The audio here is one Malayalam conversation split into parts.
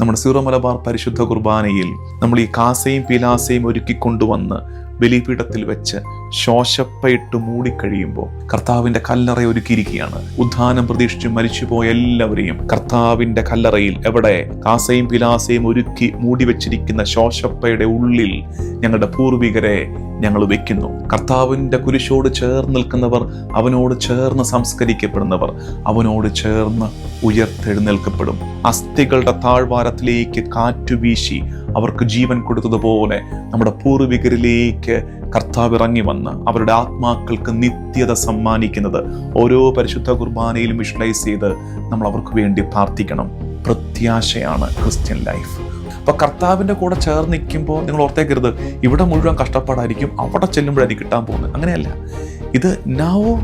നമ്മുടെ സീറോ മലബാർ പരിശുദ്ധ കുർബാനയിൽ നമ്മൾ ഈ കാസയും പിലാസയും ഒരുക്കിക്കൊണ്ടുവന്ന് ബലിപീഠത്തിൽ വെച്ച് ശോശപ്പയിട്ട് മൂടിക്കഴിയുമ്പോൾ കർത്താവിന്റെ കല്ലറ ഒരുക്കിയിരിക്കുകയാണ്. ഉദ്ധാനം പ്രതീക്ഷിച്ച് മരിച്ചുപോയ എല്ലാവരെയും കർത്താവിന്റെ കല്ലറയിൽ എവിടെ കാസയും പിലാസയും ഒരുക്കി മൂടി വെച്ചിരിക്കുന്ന ശോശപ്പയുടെ ഉള്ളിൽ ഞങ്ങളുടെ പൂർവികരെ ഞങ്ങൾ വെക്കുന്നു. കർത്താവിന്റെ കുരിശോട് ചേർന്ന് നിൽക്കുന്നവർ അവനോട് ചേർന്ന് സംസ്കരിക്കപ്പെടുന്നവർ അവനോട് ചേർന്ന് ഉയർത്തെഴുന്നേൽക്കപ്പെടും. അസ്ഥികളുടെ താഴ്വാരത്തിലേക്ക് കാറ്റുവീശി അവർക്ക് ജീവൻ കൊടുത്തതുപോലെ നമ്മുടെ പൂർവികരിലേക്ക് കർത്താവ് ഇറങ്ങി വന്ന് അവരുടെ ആത്മാക്കൾക്ക് നിത്യത സമ്മാനിക്കുന്നത് ഓരോ പരിശുദ്ധ കുർബാനയിലും വിഷ്വലൈസ് ചെയ്ത് നമ്മൾ അവർക്ക് വേണ്ടി പ്രാർത്ഥിക്കണം. പ്രത്യാശയാണ് ക്രിസ്ത്യൻ ലൈഫ്. അപ്പൊ കർത്താവിന്റെ കൂടെ ചേർന്ന് നിൽക്കുമ്പോൾ നിങ്ങൾ ഓർത്തേക്കരുത്. ഇവിടെ മുഴുവൻ കഷ്ടപ്പാടായിരിക്കും. അവിടെ ചെല്ലുമ്പോഴായിരിക്കും കിട്ടാൻ പോകുന്നത്. അങ്ങനെയല്ല. ഇത് now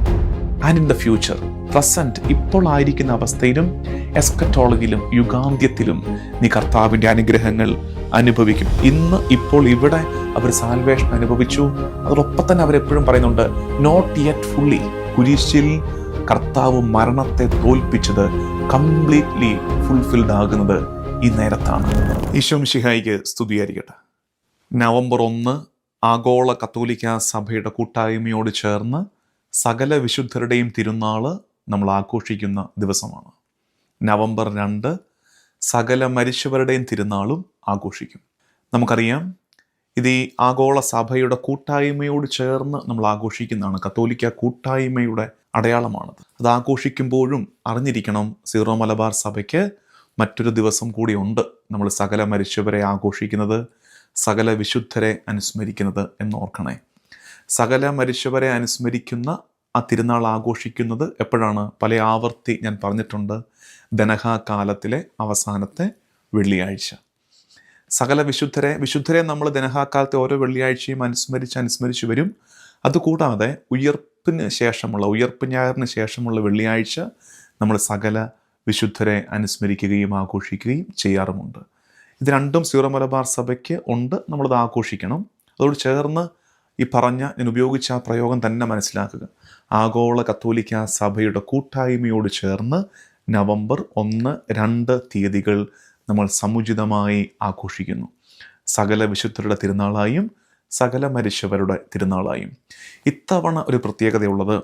and in the future present ഇപ്പോൾ ആയിരിക്കുന്ന അവസ്ഥയിലും എസ്കറ്റോളജിയിലും യുഗാന്ത്യത്തിലും നീ കർത്താവിന്റെ അനുഗ്രഹങ്ങൾ അനുഭവിക്കും. ഇന്ന് ഇപ്പോൾ ഇവിടെ അവർ സാൽവേഷൻ അനുഭവിച്ചു. അതോടൊപ്പം തന്നെ അവരെപ്പോഴും പറയുന്നുണ്ട് നോട്ട് യെറ്റ് ഫുള്ളി കുരിശിൽ കർത്താവ് മരണത്തെ തോൽപ്പിച്ചത് കംപ്ലീറ്റ്ലി ഫുൾഫിൽഡ് ആകുന്നത് ഈ നേരത്താണ്. ഈശോ മിശിഹായിക്ക് സ്തുതിയായിരിക്കട്ടെ. നവംബർ ഒന്ന് ആഗോള കത്തോലിക്ക സഭയുടെ കൂട്ടായ്മയോട് ചേർന്ന് സകല വിശുദ്ധരുടെയും തിരുന്നാൾ നമ്മൾ ആഘോഷിക്കുന്ന ദിവസമാണ്. നവംബർ രണ്ട് സകല മരിച്ചവരുടെയും തിരുനാളും ആഘോഷിക്കും. നമുക്കറിയാം ഇത് ഈ ആഗോള സഭയുടെ കൂട്ടായ്മയോട് ചേർന്ന് നമ്മൾ ആഘോഷിക്കുന്നതാണ്. കത്തോലിക്ക കൂട്ടായ്മയുടെ അടയാളമാണത്. അത് ആഘോഷിക്കുമ്പോഴും അറിഞ്ഞിരിക്കണം സീറോ മലബാർ സഭയ്ക്ക് മറ്റൊരു ദിവസം കൂടിയുണ്ട് നമ്മൾ സകല മരിച്ചവരെ ആഘോഷിക്കുന്നത് സകല വിശുദ്ധരെ അനുസ്മരിക്കുന്നത് എന്ന് ഓർക്കണേ. സകല മരിച്ചവരെ അനുസ്മരിക്കുന്ന ആ തിരുനാൾ ആഘോഷിക്കുന്നത് എപ്പോഴാണ്? പല ആവർത്തി ഞാൻ പറഞ്ഞിട്ടുണ്ട് ധനഹാ കാലത്തിലെ അവസാനത്തെ വെള്ളിയാഴ്ച. സകല വിശുദ്ധരെ വിശുദ്ധരെ നമ്മൾ ധനഹാക്കാലത്തെ ഓരോ വെള്ളിയാഴ്ചയും അനുസ്മരിച്ച് അനുസ്മരിച്ച് വരും. അതുകൂടാതെ ഉയർപ്പിന് ശേഷമുള്ള ഉയർപ്പ് ഞായറിന് ശേഷമുള്ള വെള്ളിയാഴ്ച നമ്മൾ സകല വിശുദ്ധരെ അനുസ്മരിക്കുകയും ആഘോഷിക്കുകയും ചെയ്യാറുമുണ്ട്. ഇത് രണ്ടും സീറോ മലബാർ സഭയ്ക്ക് ഉണ്ട്. നമ്മളത് ആഘോഷിക്കണം. അതോട് ചേർന്ന് ഈ പറഞ്ഞ ഞാൻ ഉപയോഗിച്ച ആ പ്രയോഗം തന്നെ മനസ്സിലാക്കുക. ആഗോള കത്തോലിക്ക സഭയുടെ കൂട്ടായ്മയോട് ചേർന്ന് നവംബർ ഒന്ന് രണ്ട് തീയതികൾ നമ്മൾ സമുചിതമായി ആഘോഷിക്കുന്നു. സകല വിശുദ്ധരുടെ തിരുനാളായും സകല മരിച്ചവരുടെ തിരുനാളായും. ഇത്തവണ ഒരു പ്രത്യേകതയുള്ളത്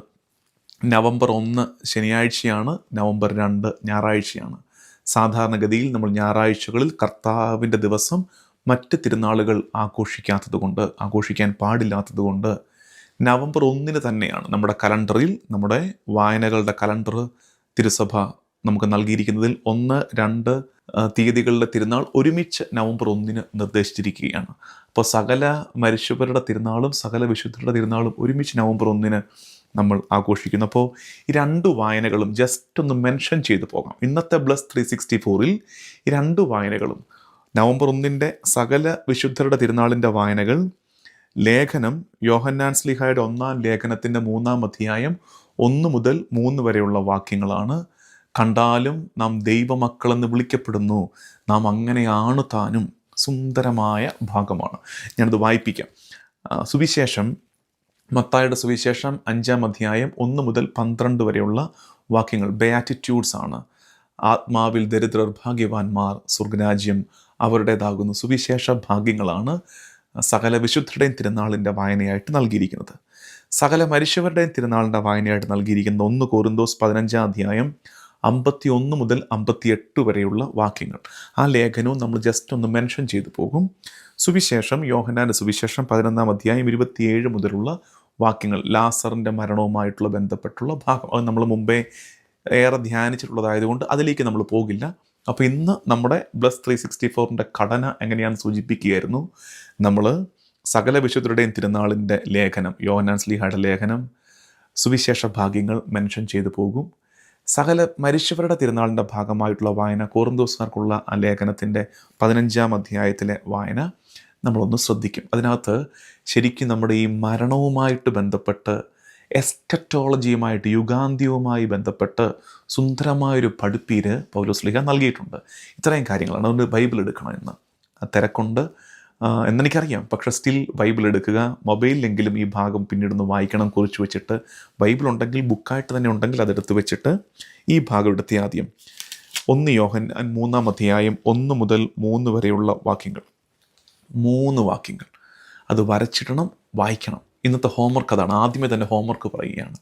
നവംബർ ഒന്ന് ശനിയാഴ്ചയാണ് നവംബർ രണ്ട് ഞായറാഴ്ചയാണ്. സാധാരണഗതിയിൽ നമ്മൾ ഞായറാഴ്ചകളിൽ കർത്താവിന്റെ ദിവസം മറ്റ് തിരുനാളുകൾ ആഘോഷിക്കാത്തതുകൊണ്ട് ആഘോഷിക്കാൻ പാടില്ലാത്തതുകൊണ്ട് നവംബർ ഒന്നിന് തന്നെയാണ് നമ്മുടെ കലണ്ടറിൽ നമ്മുടെ വായനകളുടെ കലണ്ടർ തിരുസഭ നമുക്ക് നൽകിയിരിക്കുന്നതിൽ ഒന്ന് രണ്ട് തീയതികളിലെ തിരുനാൾ ഒരുമിച്ച് നവംബർ ഒന്നിന് നിർദ്ദേശിച്ചിരിക്കുകയാണ്. അപ്പോൾ സകല മരിച്ചവരുടെ തിരുനാളും സകല വിശുദ്ധരുടെ തിരുനാളും ഒരുമിച്ച് നവംബർ ഒന്നിന് നമ്മൾ ആഘോഷിക്കുന്നു അപ്പോൾ ഈ രണ്ട് വായനകളും ജസ്റ്റ് ഒന്ന് മെൻഷൻ ചെയ്തു പോകാം. ഇന്നത്തെ ബ്ലസ് ത്രീ സിക്സ്റ്റി ഫോറിൽ ഈ രണ്ട് വായനകളും നവംബർ ഒന്നിന്റെ സകല വിശുദ്ധരുടെ തിരുനാളിന്റെ വായനകൾ ലേഖനം യോഹന്നാൻ സ്ലിഹായുടെ ഒന്നാം ലേഖനത്തിന്റെ മൂന്നാം അധ്യായം ഒന്ന് മുതൽ മൂന്ന് വരെയുള്ള വാക്യങ്ങളാണ്. കണ്ടാലും നാം ദൈവമക്കളെന്ന് വിളിക്കപ്പെടുന്നു. നാം അങ്ങനെയാണ് താനും. സുന്ദരമായ ഭാഗമാണ്. ഞാനത് വായിപ്പിക്കാം. സുവിശേഷം മത്തായുടെ സുവിശേഷം അഞ്ചാം അധ്യായം ഒന്ന് മുതൽ പന്ത്രണ്ട് വരെയുള്ള വാക്യങ്ങൾ. ബയാറ്റിറ്റ്യൂഡ്സ് ആണ്. ആത്മാവിൽ ദരിദ്രർ ഭാഗ്യവാന്മാർ സ്വർഗരാജ്യം അവരുടേതാകുന്ന സുവിശേഷ ഭാഗ്യങ്ങളാണ് സകല വിശുദ്ധരുടെയും തിരുനാളിന്റെ വായനയായിട്ട് നൽകിയിരിക്കുന്നത്. സകല മരിച്ചവരുടെയും തിരുനാളിന്റെ വായനയായിട്ട് നൽകിയിരിക്കുന്ന ഒന്ന് കോറിന്തോസ് പതിനഞ്ചാം അധ്യായം അമ്പത്തി ഒന്ന് മുതൽ അമ്പത്തിയെട്ട് വരെയുള്ള വാക്യങ്ങൾ. ആ ലേഖനവും നമ്മൾ ജസ്റ്റ് ഒന്ന് മെൻഷൻ ചെയ്തു പോകും. സുവിശേഷം യോഹനാന്റെ സുവിശേഷം പതിനൊന്നാം അധ്യായം ഇരുപത്തിയേഴ് മുതലുള്ള വാക്യങ്ങൾ ലാസറിന്റെ മരണവുമായിട്ടുള്ള ബന്ധപ്പെട്ടുള്ള ഭാഗം. അത് നമ്മൾ മുമ്പേ ഏറെ ധ്യാനിച്ചിട്ടുള്ളതായതുകൊണ്ട് അതിലേക്ക് നമ്മൾ പോകില്ല. അപ്പോൾ ഇന്ന് നമ്മുടെ ബ്ലസ് ത്രീ സിക്സ്റ്റി ഫോറിന്റെ ഘടന എങ്ങനെയാണെന്ന് സൂചിപ്പിക്കുകയായിരുന്നു. നമ്മൾ സകല വിശുദ്ധരുടെയും തിരുനാളിന്റെ ലേഖനം യോഹനാൻ സ്ലീഹയുടെ ലേഖനം സുവിശേഷ ഭാഗ്യങ്ങൾ മെൻഷൻ ചെയ്തു പോകും. സകല മരിച്ചവരുടെ തിരുനാളിന്റെ ഭാഗമായിട്ടുള്ള വായന കോറിന്തോസുകാർക്കുള്ള ആ ലേഖനത്തിന്റെ പതിനഞ്ചാം അധ്യായത്തിലെ വായന നമ്മളൊന്ന് ശ്രദ്ധിക്കും. അതിനകത്ത് ശരിക്കും നമ്മുടെ ഈ മരണവുമായിട്ട് ബന്ധപ്പെട്ട് എസ്കറ്റോളജിയുമായിട്ട് യുഗാന്ത്യവുമായി ബന്ധപ്പെട്ട് സുന്ദരമായൊരു പഠിപ്പീര് പൗലോസ്ലിഹ നൽകിയിട്ടുണ്ട്. ഇത്രയും കാര്യങ്ങളാണ്. അതുകൊണ്ട് ബൈബിൾ എടുക്കണം എന്ന് തിരക്കൊണ്ട്. എന്നെനിക്കറിയാം. പക്ഷേ സ്റ്റിൽ ബൈബിൾ എടുക്കുക മൊബൈലിലെങ്കിലും ഈ ഭാഗം പിന്നീട് ഒന്ന് വായിക്കണം കുറിച്ച് വെച്ചിട്ട് ബൈബിൾ ഉണ്ടെങ്കിൽ ബുക്കായിട്ട് തന്നെ ഉണ്ടെങ്കിൽ അതെടുത്ത് വെച്ചിട്ട് ഈ ഭാഗം എടുത്തി ആദ്യം. ഒന്ന് യോഹൻ മൂന്നാം അധ്യായം ഒന്ന് മുതൽ മൂന്ന് വരെയുള്ള വാക്യങ്ങൾ. മൂന്ന് വാക്യങ്ങൾ. അത് വരച്ചിടണം വായിക്കണം. ഇന്നത്തെ ഹോംവർക്ക് അതാണ്. ആദ്യമേ തന്നെ ഹോംവർക്ക് പറയുകയാണ്.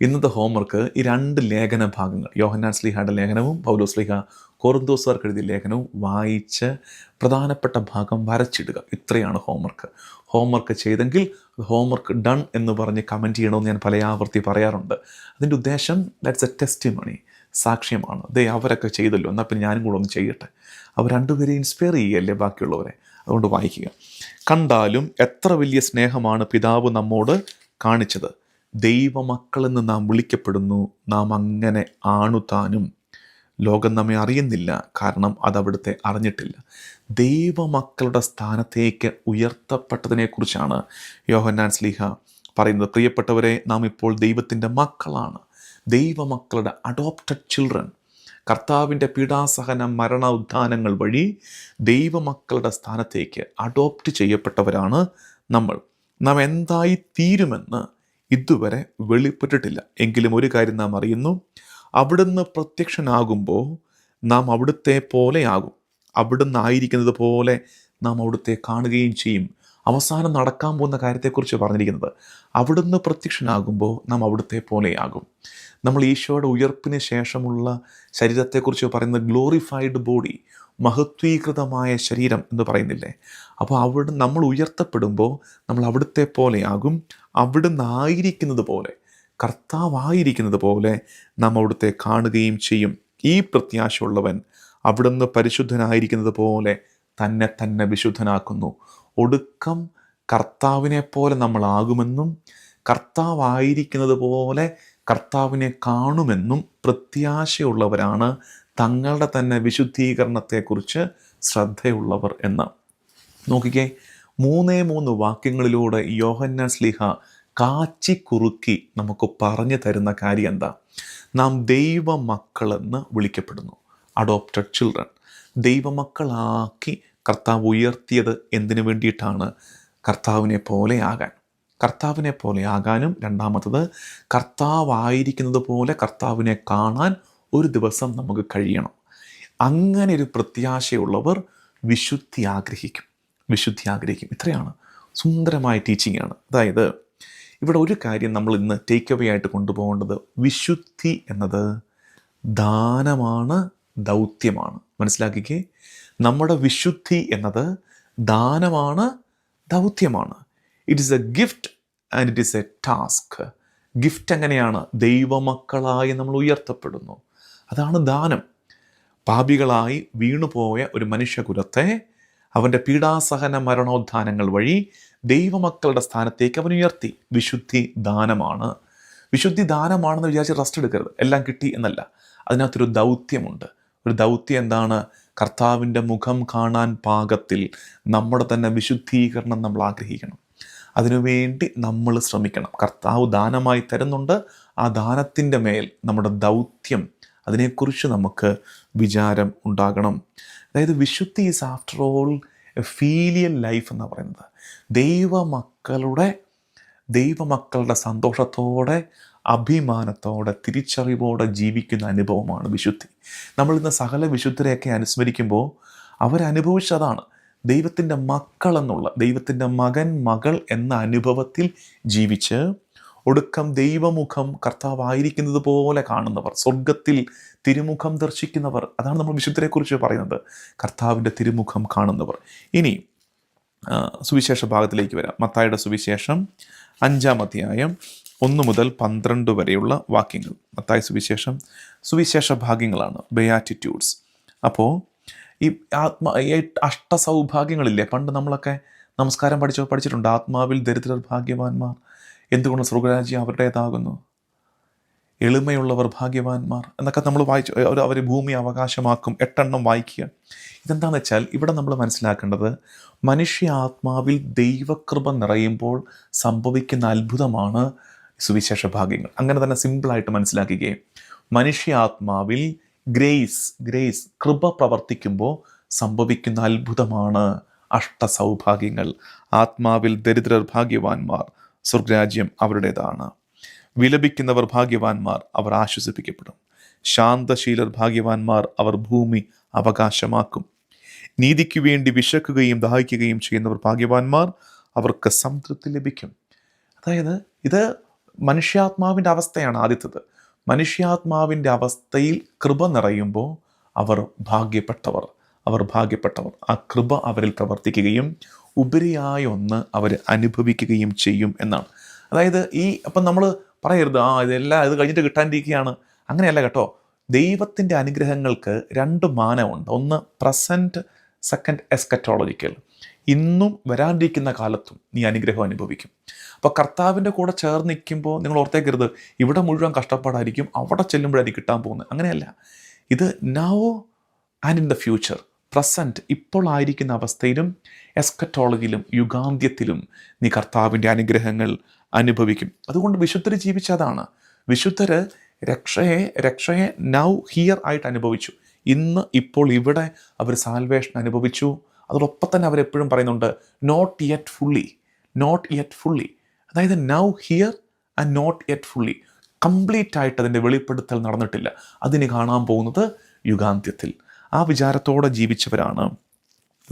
ഇന്നത്തെ ഹോംവർക്ക് ഈ രണ്ട് ലേഖന ഭാഗങ്ങൾ. യോഹന്നാൻ സ്ലിഹയുടെ ലേഖനവും പൗലോ സ്ലിഹ കോറിന്തോസുകാർക്ക് എഴുതിയ ലേഖനവും വായിച്ച് പ്രധാനപ്പെട്ട ഭാഗം വരച്ചിടുക. ഇത്രയാണ് ഹോംവർക്ക് ഹോംവർക്ക് ചെയ്തെങ്കിൽ ഹോംവർക്ക് ഡൺ എന്ന് പറഞ്ഞ് കമന്റ് ചെയ്യണമെന്ന് ഞാൻ പല ആവർത്തി പറയാറുണ്ട്. അതിന്റെ ഉദ്ദേശം ദാറ്റ്സ് എ ടെസ്റ്റ് മണി സാക്ഷ്യമാണ്. ദേ അവരൊക്കെ ചെയ്തല്ലോ. എന്നാൽ പിന്നെ ഞാനും കൂടെ ഒന്ന് ചെയ്യട്ടെ. അവർ രണ്ടുപേരെ ഇൻസ്പയർ ചെയ്യുകയല്ലേ ബാക്കിയുള്ളവരെ? അതുകൊണ്ട് വായിക്കുക. കണ്ടാലും എത്ര വലിയ സ്നേഹമാണ് പിതാവ് നമ്മോട് കാണിച്ചത്. ദൈവമക്കളെന്ന് നാം വിളിക്കപ്പെടുന്നു നാം അങ്ങനെ ആണുതാനും ലോകം നമ്മെ അറിയുന്നില്ല കാരണം അത് അവിടുത്തെ അറിഞ്ഞിട്ടില്ല. ദൈവമക്കളുടെ സ്ഥാനത്തേക്ക് ഉയർത്തപ്പെട്ടതിനെക്കുറിച്ചാണ് യോഹന്നാൻ സ്ലീഹ പറയുന്നത്. പ്രിയപ്പെട്ടവരെ നാം ഇപ്പോൾ ദൈവത്തിന്റെ മക്കളാണ്. ദൈവമക്കളുടെ അഡോപ്റ്റഡ് ചിൽഡ്രൻ കർത്താവിന്റെ പീഡാസഹന മരണ ഉദ്ധാനങ്ങൾ വഴി ദൈവമക്കളുടെ സ്ഥാനത്തേക്ക് അഡോപ്റ്റ് ചെയ്യപ്പെട്ടവരാണ് നമ്മൾ. നാം എന്തായി തീരുമെന്ന് ഇതുവരെ വെളിപ്പെട്ടിട്ടില്ല. എങ്കിലും ഒരു കാര്യം നാം അറിയുന്നു. അവിടുന്ന് പ്രത്യക്ഷനാകുമ്പോൾ നാം അവിടുത്തെ പോലെയാകും. അവിടുന്ന് ആയിരിക്കുന്നത് പോലെ നാം അവിടുത്തെ കാണുകയും ചെയ്യും. അവസാനം നടക്കാൻ പോകുന്ന കാര്യത്തെക്കുറിച്ച് പറഞ്ഞിരിക്കുന്നത് അവിടുന്ന് പ്രത്യക്ഷനാകുമ്പോൾ നാം അവിടുത്തെ പോലെയാകും. നമ്മൾ ഈശോയുടെ ഉയർപ്പിന് ശേഷമുള്ള ശരീരത്തെക്കുറിച്ച് പറയുന്ന ഗ്ലോറിഫൈഡ് ബോഡി മഹത്വീകൃതമായ ശരീരം എന്ന് പറയുന്നില്ലേ? അപ്പോൾ അവിടെ നമ്മൾ ഉയർത്തപ്പെടുമ്പോൾ നമ്മൾ അവിടുത്തെ പോലെയാകും. അവിടുന്ന് ആയിരിക്കുന്നത് പോലെ കർത്താവായിരിക്കുന്നത് പോലെ നാം അവിടുത്തെ കാണുകയും ചെയ്യും. ഈ പ്രത്യാശയുള്ളവൻ അവിടുന്ന് പരിശുദ്ധനായിരിക്കുന്നത് പോലെ തന്നെ തന്നെ വിശുദ്ധനാക്കുന്നു. ഒടുക്കം കർത്താവിനെ പോലെ നമ്മളാകുമെന്നും കർത്താവായിരിക്കുന്നത് പോലെ കർത്താവിനെ കാണുമെന്നും പ്രത്യാശയുള്ളവരാണ് തങ്ങളുടെ തന്നെ വിശുദ്ധീകരണത്തെക്കുറിച്ച് ശ്രദ്ധയുള്ളവർ എന്ന്. നോക്കിക്കേ മൂന്നേ മൂന്ന് വാക്യങ്ങളിലൂടെ യോഹന്ന സ്ലിഹ കാച്ചി കുറുക്കി നമുക്ക് പറഞ്ഞു തരുന്ന കാര്യം എന്താ? നാം ദൈവമക്കളെന്ന് വിളിക്കപ്പെടുന്നു. അഡോപ്റ്റഡ് ചിൽഡ്രൻ ദൈവമക്കളാക്കി കർത്താവ് ഉയർത്തിയത് എന്തിനു വേണ്ടിയിട്ടാണ്? കർത്താവിനെ പോലെ ആകാൻ. കർത്താവിനെ പോലെ ആകാനും രണ്ടാമത്തത് കർത്താവായിരിക്കുന്നത് പോലെ കർത്താവിനെ കാണാൻ ഒരു ദിവസം നമുക്ക് കഴിയണം. അങ്ങനെ ഒരു പ്രത്യാശയുള്ളവർ വിശുദ്ധി ആഗ്രഹിക്കും. വിശുദ്ധി ആഗ്രഹിക്കും. ഇത്രയാണ് സുന്ദരമായ ടീച്ചിങ് ആണ്. അതായത് ഇവിടെ ഒരു കാര്യം നമ്മൾ ഇന്ന് ടേക്ക് അവേ ആയിട്ട് കൊണ്ടുപോകേണ്ടത് വിശുദ്ധി എന്നത് ദാനമാണ് ദൗത്യമാണ്. മനസ്സിലാക്കിക്കേ? നമ്മുടെ വിശുദ്ധി എന്നത് ദാനമാണ് ദൗത്യമാണ്. It is a gift and it is a task gift എങ്ങനെയാണ്? ദൈവമക്കളായി നമ്മൾ ഉയർത്തപ്പെടുന്നു. അതാണ് ദാനം. പാപികളായി വീണുപോയ ഒരു മനുഷ്യകുലത്തെ അവന്റെ പീഡാസഹന മരണോദ്ധാനങ്ങൾ വഴി ദൈവമക്കളുടെ സ്ഥാനത്തേക്ക് അവൻ ഉയർത്തി. വിശുദ്ധി ദാനമാണ്. വിശുദ്ധി ദാനമാണെന്ന് വിചാരിച്ച് റെസ്റ്റ് എടുക്കരുത്. എല്ലാം കിട്ടി എന്നല്ല. അതിനകത്തൊരു ദൗത്യമുണ്ട്. ഒരു ദൗത്യം എന്താണ്? കർത്താവിന്റെ മുഖം കാണാൻ പാകത്തിൽ നമ്മുടെ തന്നെ വിശുദ്ധീകരണം നമ്മൾ ആഗ്രഹിക്കണം. അതിനുവേണ്ടി നമ്മൾ ശ്രമിക്കണം. കർത്താവ് ദാനമായി തരുന്നുണ്ട്. ആ ദാനത്തിന്റെ മേൽ നമ്മുടെ ദൗത്യം അതിനെക്കുറിച്ച് നമുക്ക് വിചാരം ഉണ്ടാകണം. അതായത് വിശുദ്ധി is after all a filial life എന്ന് പറയുന്നത്. ദൈവമക്കളുടെ ദൈവമക്കളുടെ സന്തോഷത്തോടെ അഭിമാനത്തോടെ തിരിച്ചറിവോടെ ജീവിക്കുന്ന അനുഭവമാണ് വിശുദ്ധി. നമ്മൾ ഇന്ന് സകല വിശുദ്ധരെയൊക്കെ അനുസ്മരിക്കുമ്പോൾ അവരനുഭവിച്ചതാണ് ദൈവത്തിന്റെ മക്കൾ എന്നുള്ള ദൈവത്തിന്റെ മകൻ മകൾ എന്ന അനുഭവത്തിൽ ജീവിച്ച് ഒടുക്കം ദൈവമുഖം കർത്താവായിരിക്കുന്നത് പോലെ കാണുന്നവർ സ്വർഗത്തിൽ തിരുമുഖം ദർശിക്കുന്നവർ അതാണ് നമ്മൾ വിശുദ്ധരെക്കുറിച്ച് പറയുന്നത് കർത്താവിന്റെ തിരുമുഖം കാണുന്നവർ. ഇനി സുവിശേഷ ഭാഗത്തിലേക്ക് വരാം. മത്തായുടെ സുവിശേഷം അഞ്ചാം അധ്യായം ഒന്ന് മുതൽ പന്ത്രണ്ട് വരെയുള്ള വാക്യങ്ങൾ. മത്തായ സുവിശേഷം സുവിശേഷ ഭാഗ്യങ്ങളാണ്. ബയാറ്റിറ്റ്യൂഡ്സ് അപ്പോൾ ഈ ആത്മ അഷ്ടസൗഭാഗ്യങ്ങളില്ലേ? പണ്ട് നമ്മളൊക്കെ നമസ്കാരം പഠിച്ചോ പഠിച്ചിട്ടുണ്ട്. ആത്മാവിൽ ദരിദ്രർ ഭാഗ്യവാന്മാർ. എന്തുകൊണ്ട് സ്വർഗരാജ്യം അവരുടേതാകുന്നു? എളിമയുള്ളവർ ഭാഗ്യവാന്മാർ. എന്നൊക്കെ നമ്മൾ വായിച്ചു അവർ അവർ ഭൂമി അവകാശമാക്കും. എട്ടെണ്ണം വായിക്കുക. ഇതെന്താണെന്ന് വെച്ചാൽ ഇവിടെ നമ്മൾ മനസ്സിലാക്കേണ്ടത് മനുഷ്യ ആത്മാവിൽ ദൈവകൃപ നിറയുമ്പോൾ സംഭവിക്കുന്ന അത്ഭുതമാണ് സുവിശേഷ ഭാഗ്യങ്ങൾ. അങ്ങനെ തന്നെ സിമ്പിളായിട്ട് മനസ്സിലാക്കുകയും മനുഷ്യ ആത്മാവിൽ ഗ്രേസ് ഗ്രേസ് കൃപ പ്രവർത്തിക്കുമ്പോൾ സംഭവിക്കുന്ന അത്ഭുതമാണ് അഷ്ടസൗഭാഗ്യങ്ങൾ. ആത്മാവിൽ ദരിദ്രർ ഭാഗ്യവാന്മാർ സ്വർഗരാജ്യം അവരുടേതാണ്. വിലപിക്കുന്നവർ ഭാഗ്യവാന്മാർ അവർ ആശ്വസിപ്പിക്കപ്പെടും. ശാന്തശീലർ ഭാഗ്യവാന്മാർ അവർ ഭൂമി അവകാശമാക്കും. നീതിക്ക് വേണ്ടി വിശക്കുകയും ദാഹിക്കുകയും ചെയ്യുന്നവർ ഭാഗ്യവാന്മാർ അവർക്ക് സംതൃപ്തി ലഭിക്കും. അതായത് ഇത് മനുഷ്യാത്മാവിന്റെ അവസ്ഥയാണ് ആദ്യത്തത്. മനുഷ്യാത്മാവിന്റെ അവസ്ഥയിൽ കൃപ നിറയുമ്പോൾ അവർ ഭാഗ്യപ്പെട്ടവർ അവർ ഭാഗ്യപ്പെട്ടവർ. ആ കൃപ അവരിൽ പ്രവർത്തിക്കുകയും ഉപരിയായ ഒന്ന് അവർ അനുഭവിക്കുകയും ചെയ്യും എന്നാണ്. അതായത് ഈ അപ്പം നമ്മൾ പറയരുത് ആ ഇതെല്ലാം ഇത് കഴിഞ്ഞിട്ട് കിട്ടാണ്ടിരിക്കുകയാണ്. അങ്ങനെയല്ല കേട്ടോ. ദൈവത്തിന്റെ അനുഗ്രഹങ്ങൾക്ക് രണ്ട് മാനമുണ്ട്. ഒന്ന് പ്രസന്റ് സെക്കൻഡ് എസ്കറ്റോളജിക്കൽ. ഇന്നും വരാണ്ടിരിക്കുന്ന കാലത്തും നീ അനുഗ്രഹം അനുഭവിക്കും. അപ്പോൾ കർത്താവിന്റെ കൂടെ ചേർന്ന് നിൽക്കുമ്പോൾ നിങ്ങൾ ഓർത്തേക്കരുത് ഇവിടെ മുഴുവൻ കഷ്ടപ്പാടായിരിക്കും അവിടെ ചെല്ലുമ്പോഴായിരിക്കും കിട്ടാൻ പോകുന്നത്. അങ്ങനെയല്ല. ഇത് now and in the future present ഇപ്പോൾ ആയിരിക്കുന്ന അവസ്ഥയിലും എസ്കറ്റോളജിയിലും യുഗാന്ത്യത്തിലും നീ കർത്താവിന്റെ അനുഗ്രഹങ്ങൾ അനുഭവിക്കും. അതുകൊണ്ട് വിശുദ്ധർ ജീവിച്ചതാണ് വിശുദ്ധർ രക്ഷയെ രക്ഷയെ നൗ ഹിയർ ആയിട്ട് അനുഭവിച്ചു. ഇന്ന് ഇപ്പോൾ ഇവിടെ അവർ സാൽവേഷൻ അനുഭവിച്ചു. അതോടൊപ്പം തന്നെ അവരെപ്പോഴും പറയുന്നുണ്ട് not yet fully not yet fully അതായത് now here and not yet fully complete ആയിട്ട് അതിന്റെ വെളിപ്പെടുത്തൽ നടന്നിട്ടില്ല. അതിന് കാണാൻ പോകുന്നത് യുഗാന്ത്യത്തിൽ. ആ വിചാരത്തോടെ ജീവിച്ചവരാണ്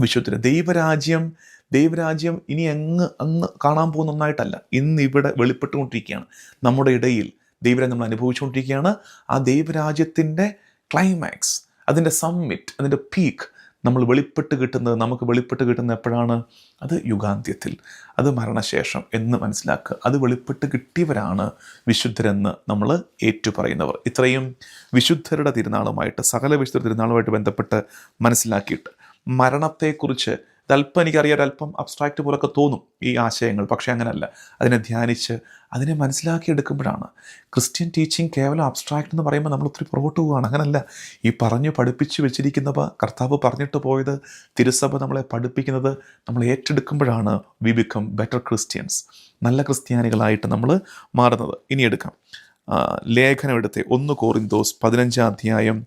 വിശുദ്ധര്. ദൈവരാജ്യം ദൈവരാജ്യം ഇനി അങ്ങ് അങ്ങ് കാണാൻ പോകുന്ന ഒന്നായിട്ടല്ല. ഇന്ന് ഇവിടെ വെളിപ്പെട്ടുകൊണ്ടിരിക്കുകയാണ്. നമ്മുടെ ഇടയിൽ ദൈവരാജ്യം നമ്മൾ അനുഭവിച്ചുകൊണ്ടിരിക്കുകയാണ്. ആ ദൈവരാജ്യത്തിന്റെ ക്ലൈമാക്സ് അതിന്റെ സമ്മിറ്റ് അതിന്റെ പീക്ക് നമ്മൾ വെളിപ്പെട്ട് കിട്ടുന്നത് നമുക്ക് വെളിപ്പെട്ട് കിട്ടുന്നത് എപ്പോഴാണ്? അത് യുഗാന്ത്യത്തിൽ. അത് മരണശേഷം എന്ന് മനസ്സിലാക്കുക. അത് വെളിപ്പെട്ട് കിട്ടിയവരാണ് വിശുദ്ധരെന്ന് നമ്മൾ ഏറ്റുപറയുന്നവർ. ഇത്രയും വിശുദ്ധരുടെ തിരുനാളുമായിട്ട് സകല വിശുദ്ധ തിരുനാളുമായിട്ട് ബന്ധപ്പെട്ട് മനസ്സിലാക്കിയിട്ട് മരണത്തെക്കുറിച്ച് ഇതല്പം എനിക്കറിയാം ഒരല്പം അബ്സ്ട്രാക്റ്റ് പോലൊക്കെ തോന്നും ഈ ആശയങ്ങൾ പക്ഷേ അങ്ങനെയല്ല അതിനെ ധ്യാനിച്ച് അതിനെ മനസ്സിലാക്കിയെടുക്കുമ്പോഴാണ് ക്രിസ്ത്യൻ ടീച്ചിങ് കേവലം അബ്സ്ട്രാക്റ്റ് എന്ന് പറയുമ്പോൾ നമ്മൾ ഒത്തിരി പുറകോട്ട് പോവുകയാണ്. അങ്ങനല്ല. ഈ പറഞ്ഞു പഠിപ്പിച്ച് വെച്ചിരിക്കുന്നവ കർത്താവ് പറഞ്ഞിട്ട് പോയത് തിരുസഭ നമ്മളെ പഠിപ്പിക്കുന്നത് നമ്മൾ ഏറ്റെടുക്കുമ്പോഴാണ് വി ബിക്കം ബെറ്റർ ക്രിസ്ത്യൻസ് നല്ല ക്രിസ്ത്യാനികളായിട്ട് നമ്മൾ മാറുന്നത്. ഇനി എടുക്കാം. ലേഖനം എടുത്തേ. ഒന്ന് കോറിന്തോസ് പതിനഞ്ചാം അധ്യായം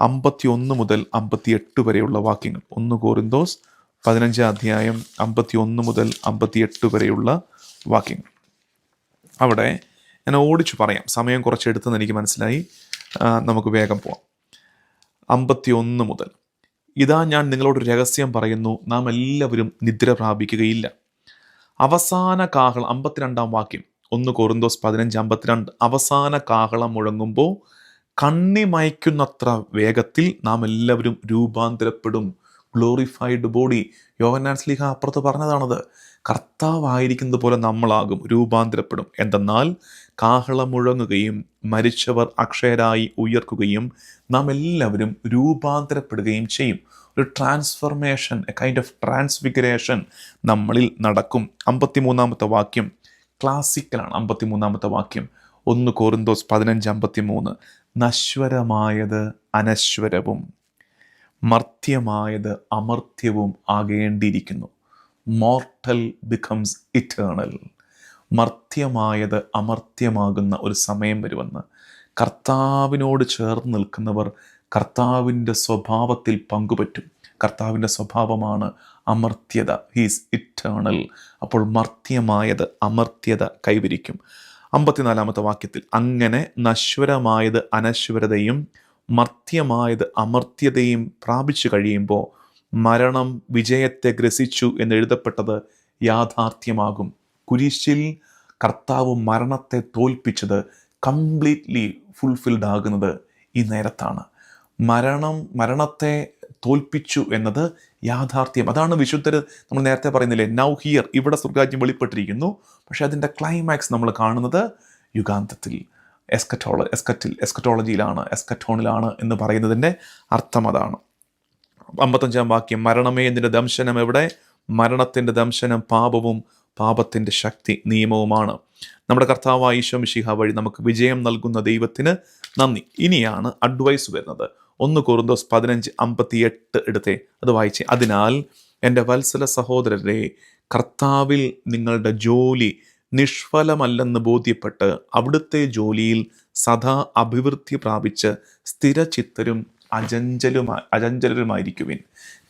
അമ്പത്തി ഒന്ന് മുതൽ അമ്പത്തി എട്ട് വരെയുള്ള വാക്യങ്ങൾ. ഒന്ന് കോറിന്തോസ് പതിനഞ്ചാം അധ്യായം അമ്പത്തി ഒന്ന് മുതൽ അമ്പത്തി എട്ട് വരെയുള്ള വാക്യങ്ങൾ. അവിടെ ഞാൻ ഓടിച്ചു പറയാം. സമയം കുറച്ചെടുത്തെന്ന് എനിക്ക് മനസ്സിലായി. നമുക്ക് വേഗം പോവാം. അമ്പത്തി ഒന്ന് മുതൽ. ഇതാ ഞാൻ നിങ്ങളോട് രഹസ്യം പറയുന്നു. നാം എല്ലാവരും നിദ്ര പ്രാപിക്കുകയില്ല. അവസാന കാഹളം അമ്പത്തിരണ്ടാം വാക്യം. ഒന്ന് കൊറിന്തോസ് പതിനഞ്ച് അമ്പത്തിരണ്ട്. അവസാന കാഹളം മുഴങ്ങുമ്പോൾ കണ്ണി മയക്കുന്നത്ര വേഗത്തിൽ നാം എല്ലാവരും രൂപാന്തരപ്പെടും. ഗ്ലോറിഫൈഡ് ബോഡി യോഹന്നാൻ സ്ലിഹ അപ്പുറത്ത് പറഞ്ഞതാണത്. കർത്താവായിരിക്കുന്നത് പോലെ നമ്മളാകും രൂപാന്തരപ്പെടും. എന്തെന്നാൽ കാഹളം മുഴങ്ങുകയും മരിച്ചവർ അക്ഷയരായി ഉയർക്കുകയും നാം എല്ലാവരും രൂപാന്തരപ്പെടുകയും ചെയ്യും. ഒരു transformation a kind of transfiguration നമ്മളിൽ നടക്കും. അമ്പത്തിമൂന്നാമത്തെ വാക്യം ക്ലാസിക്കലാണ് അമ്പത്തിമൂന്നാമത്തെ വാക്യം. ഒന്ന് കോറിന്തോസ് പതിനഞ്ച് അമ്പത്തി മൂന്ന് നശ്വരമായത് അനശ്വരവും. മർത്യമായത് അമർത്യവും ആകേണ്ടിയിരിക്കുന്നു. മോർട്ടൽ ബിക്കംസ് ഇറ്റേണൽ മർത്യമായത് അമർത്യമാകുന്ന ഒരു സമയം വരുമെന്ന് കർത്താവിനോട് ചേർന്ന് നിൽക്കുന്നവർ കർത്താവിന്റെ സ്വഭാവത്തിൽ പങ്കുപറ്റും. കർത്താവിന്റെ സ്വഭാവമാണ് അമർത്യത. ഹീസ് ഇറ്റേണൽ അപ്പോൾ മർത്യമായത് അമർത്യത കൈവരിക്കും. അമ്പത്തിനാലാമത്തെ വാക്യത്തിൽ അങ്ങനെ നശ്വരമായത് അനശ്വരതയും മർത്യമായത് അമർത്യതയും പ്രാപിച്ചു കഴിയുമ്പോൾ മരണം വിജയത്തെ ഗ്രസിച്ചു എന്ന് എഴുതപ്പെട്ടത് യാഥാർത്ഥ്യമാകും. കുരിശിൽ കർത്താവ് മരണത്തെ തോൽപ്പിച്ചത് കംപ്ലീറ്റ്ലി ഫുൾഫിൽഡ് ആകുന്നത് ഈ നേരത്താണ്. മരണം മരണത്തെ തോൽപ്പിച്ചു എന്നത് യാഥാർത്ഥ്യം. അതാണ് വിശുദ്ധർ നമ്മൾ നേരത്തെ പറയുന്നില്ലേ നൗ ഹിയർ ഇവിടെ സ്വർഗാജ്യം വെളിപ്പെട്ടിരിക്കുന്നു. പക്ഷേ അതിന്റെ ക്ലൈമാക്സ് നമ്മൾ കാണുന്നത് യുഗാന്തത്തിൽ. എസ്കറ്റോള എസ്കറ്റിൽ എസ്കറ്റോളജിയിലാണ് എസ്കറ്റോണിലാണ് എന്ന് പറയുന്നതിന്റെ അർത്ഥം അതാണ്. അമ്പത്തഞ്ചാം വാക്യം മരണമേ നിന്റെ ദംശനം എവിടെ? മരണത്തിന്റെ ദംശനം പാപവും പാപത്തിന്റെ ശക്തി നിയമവുമാണ്. നമ്മുടെ കർത്താവായ ഈശോ മിശിഹ വഴി നമുക്ക് വിജയം നൽകുന്ന ദൈവത്തിന് നന്ദി. ഇനിയാണ് അഡ്വൈസ് വരുന്നത്. ഒന്ന് കുറുന്തോസ് പതിനഞ്ച് അമ്പത്തി എട്ട് എടുത്തേ അത് വായിച്ചേ. അതിനാൽ എന്റെ വത്സല സഹോദരരെ കർത്താവിൽ നിങ്ങളുടെ ജോലി നിഷ്ഫലമല്ലെന്ന് ബോധ്യപ്പെട്ട് അവിടുത്തെ ജോലിയിൽ സദാ അഭിവൃദ്ധി പ്രാപിച്ച് സ്ഥിരചിത്തരും അജഞ്ചലുമായി അജഞ്ചലരുമായിരിക്കുവിൻ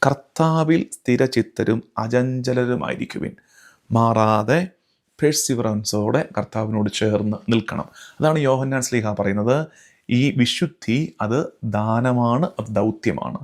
കർത്താവിൽ സ്ഥിരചിത്തരും അജഞ്ചലരുമായിരിക്കുവിൻ മാറാതെ പെർസിവറൻസോടെ കർത്താവിനോട് ചേർന്ന് നിൽക്കണം. അതാണ് യോഹന്നാൻ സ്ലീഹ പറയുന്നത്. ഈ വിശുദ്ധി അത് ദാനമാണ് അത് ദൗത്യമാണ്.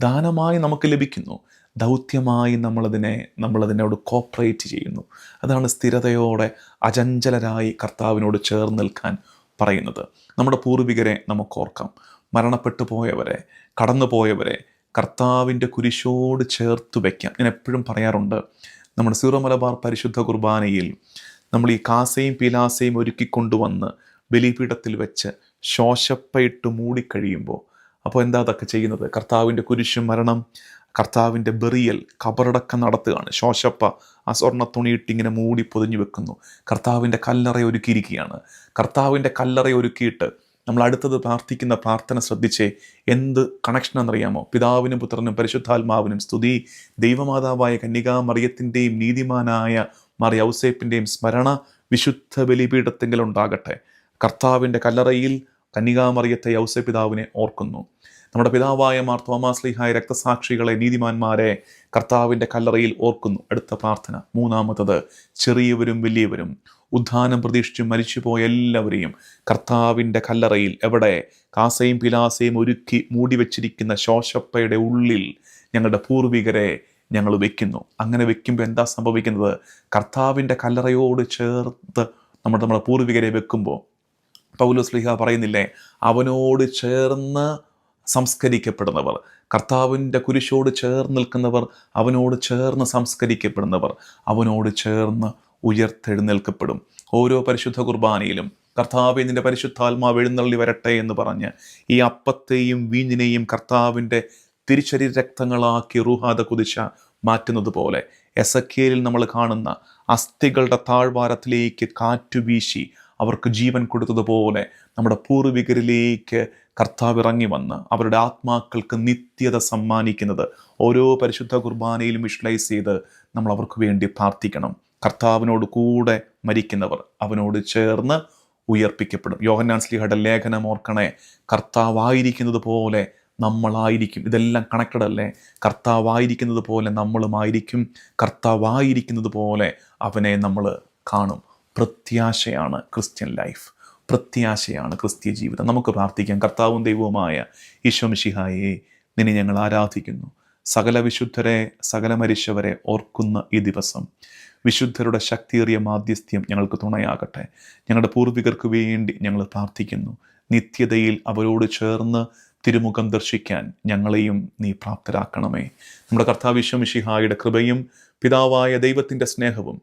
ദാനമായി നമുക്ക് ലഭിക്കുന്നു. ദൗത്യമായി നമ്മളതിനെ നമ്മളതിനോട് കോപ്പറേറ്റ് ചെയ്യുന്നു. അതാണ് സ്ഥിരതയോടെ അചഞ്ചലരായി കർത്താവിനോട് ചേർന്ന് നിൽക്കാൻ പറയുന്നത്. നമ്മുടെ പൂർവികരെ നമുക്ക് ഓർക്കാം. മരണപ്പെട്ടു പോയവരെ കടന്നു പോയവരെ കർത്താവിന്റെ കുരിശോട് ചേർത്ത് വയ്ക്കാം ഞാൻ എപ്പോഴും പറയാറുണ്ട് നമ്മുടെ സീറോ മലബാർ പരിശുദ്ധ കുർബാനയിൽ നമ്മൾ ഈ കാസയും പീലാസയും ഒരുക്കിക്കൊണ്ടുവന്ന് ബലിപീഠത്തിൽ വെച്ച് ശോശപ്പയിട്ട് മൂടിക്കഴിയുമ്പോൾ അപ്പോൾ എന്താ അതൊക്കെ ചെയ്യുന്നത്? കർത്താവിന്റെ കുരിശും മരണം കർത്താവിന്റെ ബെറിയൽ കബറടക്കം നടത്തുകയാണ്. ശോശപ്പ ആ സ്വർണ തുണിയിട്ട് ഇങ്ങനെ മൂടി പൊതിഞ്ഞു വെക്കുന്നു. കർത്താവിന്റെ കല്ലറ ഒരുക്കിയിരിക്കുകയാണ്. കർത്താവിന്റെ കല്ലറ ഒരുക്കിയിട്ട് നമ്മൾ അടുത്തത് പ്രാർത്ഥിക്കുന്ന പ്രാർത്ഥന ശ്രദ്ധിച്ചേ എന്ത് കണക്ഷൻ എന്നറിയാമോ പിതാവിനും പുത്രനും പരിശുദ്ധാത്മാവിനും സ്തുതി. ദൈവമാതാവായ കന്യകാ മറിയത്തിന്റെയും നീതിമാനായ മറി ഔസേപ്പിന്റെയും സ്മരണ വിശുദ്ധ ബലിപീഠത്തെങ്കിലും ഉണ്ടാകട്ടെ. കർത്താവിന്റെ കല്ലറയിൽ കന്യകാമറിയത്തെ ഔസപിതാവിനെ ഓർക്കുന്നു. നമ്മുടെ പിതാവായ മാർ തോമാസ്ലിഹായ രക്തസാക്ഷികളെ നീതിമാന്മാരെ കർത്താവിന്റെ കല്ലറയിൽ ഓർക്കുന്നു. അടുത്ത പ്രാർത്ഥന. മൂന്നാമത്തത് ചെറിയവരും വലിയവരും. ഉദ്ധാനം പ്രതീക്ഷിച്ച് മരിച്ചുപോയ എല്ലാവരെയും കർത്താവിന്റെ കല്ലറയിൽ എവിടെ? കാസയും പിലാസയും ഒരുക്കി മൂടി വെച്ചിരിക്കുന്ന ശോശപ്പയുടെ ഉള്ളിൽ ഞങ്ങളുടെ പൂർവികരെ ഞങ്ങൾ വെക്കുന്നു. അങ്ങനെ വെക്കുമ്പോൾ എന്താ സംഭവിക്കുന്നത്? കർത്താവിന്റെ കല്ലറയോട് ചേർത്ത് നമ്മൾ നമ്മുടെ പൂർവികരെ വെക്കുമ്പോൾ പൗലോസ് ലിഹ പറയുന്നില്ലേ അവനോട് ചേർന്ന് സംസ്കരിക്കപ്പെടുന്നവർ. കർത്താവിന്റെ കുരിശോട് ചേർന്ന് നിൽക്കുന്നവർ അവനോട് ചേർന്ന് സംസ്കരിക്കപ്പെടുന്നവർ അവനോട് ചേർന്ന് ഉയർത്തെഴുന്നേൽക്കപ്പെടും. ഓരോ പരിശുദ്ധ കുർബാനയിലും കർത്താവ് നിന്റെ പരിശുദ്ധാത്മാവ് എഴുന്നള്ളി വരട്ടെ എന്ന് പറഞ്ഞ് ഈ അപ്പത്തെയും വീഞ്ഞിനെയും കർത്താവിന്റെ തിരിച്ചരി രക്തങ്ങളാക്കി റുഹാദ കുതിച്ച മാറ്റുന്നത് പോലെ എസക്കേലിൽ നമ്മൾ കാണുന്ന അസ്ഥികളുടെ താഴ്വാരത്തിലേക്ക് കാറ്റുവീശി അവർക്ക് ജീവൻ കൊടുത്തതുപോലെ നമ്മുടെ പൂർവികരിലേക്ക് കർത്താവ് ഇറങ്ങി വന്ന് അവരുടെ ആത്മാക്കൾക്ക് നിത്യത സമ്മാനിക്കുന്നത് ഓരോ പരിശുദ്ധ കുർബാനയിലും വിഷ്വലൈസ് ചെയ്ത് നമ്മൾ അവർക്ക് വേണ്ടി പ്രാർത്ഥിക്കണം. കർത്താവിനോട് കൂടെ മരിക്കുന്നവർ അവനോട് ചേർന്ന് ഉയർപ്പിക്കപ്പെടും. യോഹന്നാൻ സ്ലിഹയുടെ ലേഖനം ഓർക്കണേ കർത്താവായിരിക്കുന്നത് പോലെ നമ്മളായിരിക്കും. ഇതെല്ലാം കണക്റ്റഡ് അല്ലേ കർത്താവായിരിക്കുന്നത് പോലെ നമ്മളുമായിരിക്കും. കർത്താവായിരിക്കുന്നത് പോലെ അവനെ നമ്മൾ കാണും. പ്രത്യാശയാണ് ക്രിസ്ത്യൻ ലൈഫ്. പ്രത്യാശയാണ് ക്രിസ്തീയ ജീവിതം. നമുക്ക് പ്രാർത്ഥിക്കാം. കർത്താവും ദൈവവുമായ ഈശ്വമിഷിഹായെ നിന്നെ ഞങ്ങൾ ആരാധിക്കുന്നു. സകല വിശുദ്ധരെ സകല മരിച്ചവരെ ഓർക്കുന്ന ഈ ദിവസം വിശുദ്ധരുടെ ശക്തിയേറിയ മാധ്യസ്ഥ്യം ഞങ്ങൾക്ക് തുണയാകട്ടെ. ഞങ്ങളുടെ പൂർവികർക്ക് വേണ്ടി ഞങ്ങൾ പ്രാർത്ഥിക്കുന്നു. നിത്യതയിൽ അവരോട് ചേർന്ന് തിരുമുഖം ദർശിക്കാൻ ഞങ്ങളെയും നീ പ്രാപ്തരാക്കണമേ. നമ്മുടെ കർത്താവിശ്വമിഷിഹായുടെ കൃപയും പിതാവായ ദൈവത്തിന്റെ സ്നേഹവും